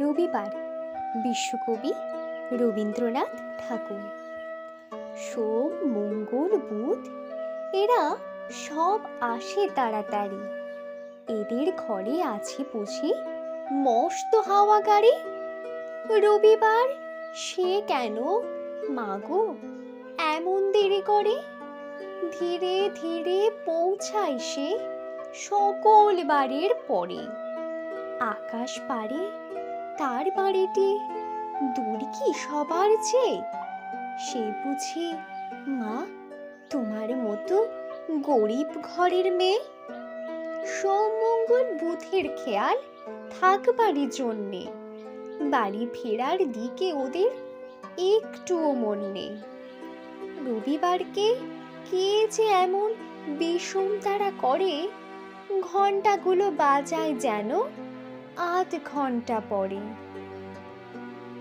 রবিবার। বিশ্বকবি রবীন্দ্রনাথ ঠাকুর। সোম, মঙ্গল, বুধ, এরা সব আসে তাড়াতাড়ি। এদের ঘরে আছে বুঝি মস্ত হাওয়া গাড়ি। রবিবার সে কেন? মাগো, এমন দেরি করে? ধীরে ধীরে পৌঁছায় সে সকল বাড়ির পরে। আকাশ পারে তার বাড়িটি? দূর কি সবার চেয়ে সে বুঝি, মা, তোমার মতো গরিব ঘরের মেয়ে? সোমঙ্গল বুথের খেয়াল থাকবারই জন্যে। বাড়ি ফেরার দিকে ওদের একটুও মন নেই। রবিবারকে কে যে এমন বিষম তারা করে ঘন্টাগুলো বাজায় যেন আধ ঘণ্টা পরে